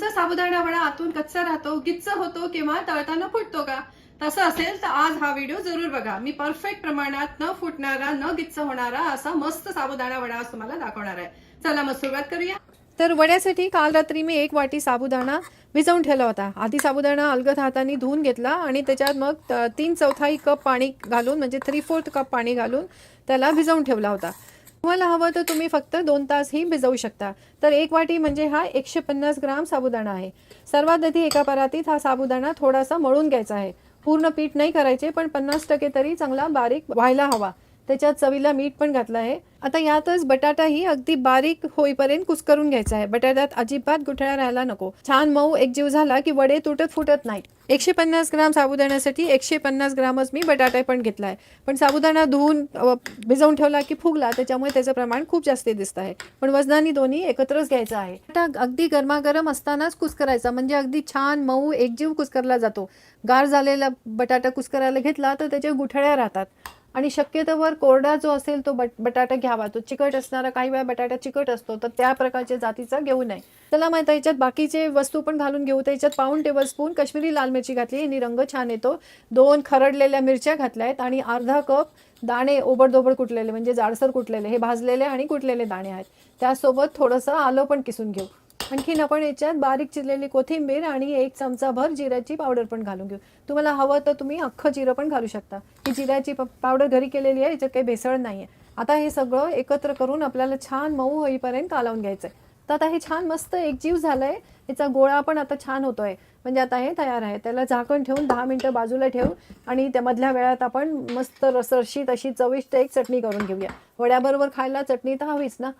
तुमचा साबुदाणा वडा आतून कच्चा राहतो गिच्च होतो किंवा तळताना फुटतो का? तसं असेल तर आज हा व्हिडिओ जरूर बघा. मी परफेक्ट प्रमाणात न फुटणारा न गिच्च होणारा असा मस्त साबुदाणा वडा आज तुम्हाला दाखवणार आहे. चला मग सुरुवात करूया. तर वड्यासाठी काल रात्री मी एक वाटी साबुदाणा भिजवून ठेवला होता. आधी साबुदाणा अलगद हाताने धुवून घेतला आणि त्याच्यात मग तीन चौथाई कप पाणी घालून म्हणजे थ्री फोर्थ कप पाणी घालून त्याला भिजवून ठेवला होता. तुम्हाला हवं तर तुम्ही फक्त दोन तासही भिजवू शकता. तर एक वाटी म्हणजे हा एकशे पन्नास ग्राम साबुदाणा आहे. सर्वात आधी एका परातीत हा साबुदाणा थोडासा मळून घ्यायचा आहे. पूर्ण पीठ नाही करायचे पण पन्नास टक्के तरी चांगला बारीक व्हायला हवा. त्याच्यात चवीला मीठ पण घातलं आहे. आता यातच बटाटाही अगदी बारीक होईपर्यंत कुस्करून घ्यायचा आहे. बटाट्यात अजिबात गुठळ्या राहायला नको. छान मऊ एकजीव झाला की वडे तुटत फुटत नाही एकशे पन्नास ग्राम साबुदाण्यासाठी एकशे पन्नास ग्रामच मी बटाटा पण घेतला आहे पण साबुदाणा धुवून भिजवून ठेवला की फुगला त्याच्यामुळे त्याचं प्रमाण खूप जास्त दिसत आहे. पण वजनानी दोन्ही एकत्रच घ्यायचं आहे. आता अगदी गरमागरम असतानाच कुस्करायचा. म्हणजे अगदी छान मऊ एकजीव कुस्करला जातो. गार झालेला बटाटा कुस्करायला घेतला तर त्याच्या गुठळ्या राहतात. आणि शक्यतोवर कोरडा जो असेल तो बट बटाटा घ्यावा. तो चिकट असणारा काही वेळा बटाटा चिकट असतो तर त्या प्रकारच्या जातीचा घेऊ नये. त्याला माहिती आहे याच्यात बाकीचे वस्तू पण घालून घेऊ. तर याच्यात पाऊण टेबल स्पून काश्मीरी लाल मिरची घातली आणि रंग छान येतो. दोन खरडलेल्या मिरच्या घातल्या आहेत आणि अर्धा कप दाणे ओबडदोबड कुटलेले म्हणजे जाडसर कुटलेले. हे भाजलेले आणि कुटलेले दाणे आहेत. त्यासोबत थोडंसं आलं पण किसून घेऊ. आणखीन आपण याच्यात बारीक चिरलेली कोथिंबीर आणि एक चमचाभर जिऱ्याची पावडर पण घालून घेऊ. तुम्हाला हवं तर तुम्ही अख्खं जिरं पण घालू शकता. ही जिऱ्याची प- पावडर घरी केलेली आहे याच्यात काही भेसळ नाही आहे आता हे सगळं एकत्र करून आपल्याला छान मऊ होईपर्यंत कालावून घ्यायचं आहे तर आता हे छान मस्त एकजीव आहे याचा गोळा पण आता छान होतो आहे म्हणजे आता हे तयार आहे. त्याला झाकण ठेवून दहा मिनटं बाजूला ठेवू आणि त्या मधल्या वेळात आपण मस्त रसरशीत अशी चविष्ट एक चटणी करून घेऊया. वड्याबरोबर खायला चटणी तर हवीच ना?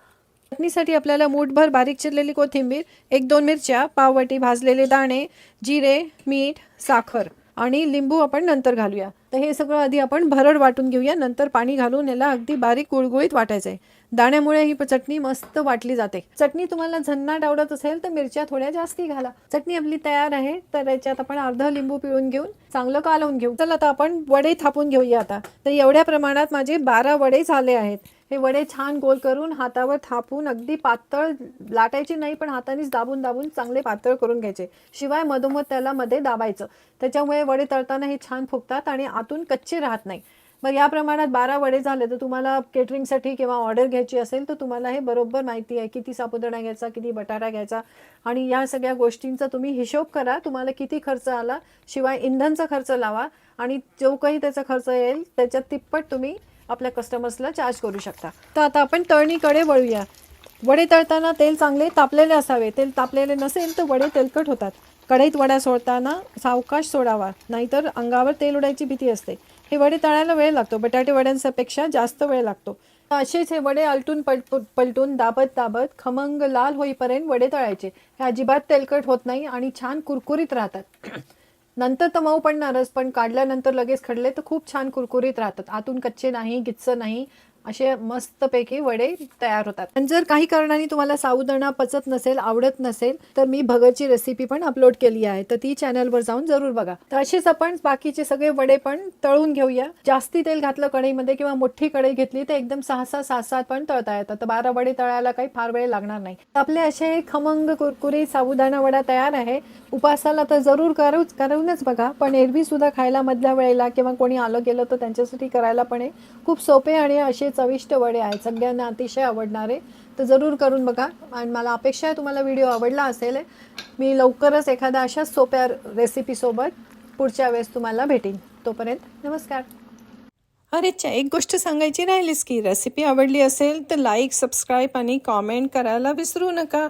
चटणीसाठी आपल्याला मूठभर बारीक चिरलेली कोथिंबीर एक दोन मिरच्या पाववाटी भाजलेले दाणे जिरे मीठ साखर आणि लिंबू आपण नंतर घालूया. तर हे सगळं आधी आपण भरड वाटून घेऊया. नंतर पाणी घालून याला अगदी बारीक गुळगुळीत वाटायचं आहे दाण्यामुळे ही चटणी मस्त वाटली जाते. चटणी तुम्हाला झन्नाट आवडत असेल तर मिरच्या थोड्या जास्ती घाला. चटणी आपली तयार आहे तर याच्यात आपण अर्ध लिंबू पिळून घेऊन चांगलं कालवून घेऊ. चला आता आपण वडे थापून घेऊया आता. तर एवढ्या प्रमाणात माझे बारा वडे झाले आहेत. हे वडे छान गोल करून हातावर थापून अगदी पातळ लाटायची नाही पण हातानेच दाबून दाबून चांगले पातळ करून घ्यायचे. शिवाय मधोमध त्याला मध्ये दाबायचं. त्याच्यामुळे वडे तळताना हे छान फुगतात आणि आतून कच्चे राहत नाही. मग या प्रमाणात बारा वडे झाले तर तुम्हाला केटरिंगसाठी किंवा ऑर्डर घ्यायची असेल तर तुम्हाला हे बरोबर माहिती आहे. किती साबुदाणा घ्यायचा किती बटाटा घ्यायचा आणि या सगळ्या गोष्टींचा तुम्ही हिशोब करा. तुम्हाला किती खर्च आला शिवाय इंधनचा खर्च लावा आणि जो काही त्याचा खर्च येईल त्याच्यात तिप्पट तुम्ही आपल्या कस्टमर्सला चार्ज करू शकता. तर आता आपण तळणीकडे वळूया. वडे तळताना तेल चांगले तापलेले असावे. तेल तापलेले नसेल तर वडे तेलकट होतात. कढईत वड्या सोडताना सावकाश सोडावा. नाहीतर अंगावर तेल उडायची भीती असते. हे वडे तळायला वेळ लागतो. बटाटे वड्यांपेक्षा जास्त वेळ लागतो. असेच हे वडे आलटून पलट पलटून दाबत दाबत खमंग लाल होईपर्यंत वडे तळायचे. हे अजिबात तेलकट होत नाही आणि छान कुरकुरीत राहतात. नंतर तर मऊ पडणारच पण काढल्यानंतर लगेच खडले तर खूप छान कुरकुरीत राहतात. आतून कच्चे नाही गिच्च नाही. असे मस्तपैकी वडे तयार होतात. आणि जर काही कारणाने तुम्हाला साबुदाणा पचत नसेल आवडत नसेल तर मी भगतची रेसिपी पण अपलोड केली आहे. तर ती चॅनलवर जाऊन जरूर बघा. तर असेच आपण बाकीचे सगळे वडे पण तळून घेऊया. जास्ती तेल घातलं कढईमध्ये किंवा मोठी कढई घेतली तर एकदम सहा सहा सात सात पण तळता येतात. तर बारा वडे तळायला काही फार वेळ लागणार नाही. तर आपले असे खमंग कुरकुरी साबुदाणा वडा तयार आहे. उपासाला तर जरूर करू करूनच बघा. पण एरवी सुद्धा खायला मधल्या वेळेला किंवा कोणी आलं गेलं तर त्यांच्यासाठी करायला पण आहे खूप सोपे आणि असे चविष्ट वडे आहेत. सगळ्यांना अतिशय आवडणारे. तर जरूर करून बघा. आणि मला अपेक्षा आहे तुम्हाला व्हिडिओ आवडला असेल मी लवकरच एखाद्या अशाच सोप्या रेसिपीसोबत पुढच्या वेळेस तुम्हाला भेटीन. तोपर्यंत नमस्कार. अरेच्छा एक गोष्ट सांगायची राहिलीस की रेसिपी आवडली असेल तर लाईक सबस्क्राईब आणि कॉमेंट करायला विसरू नका.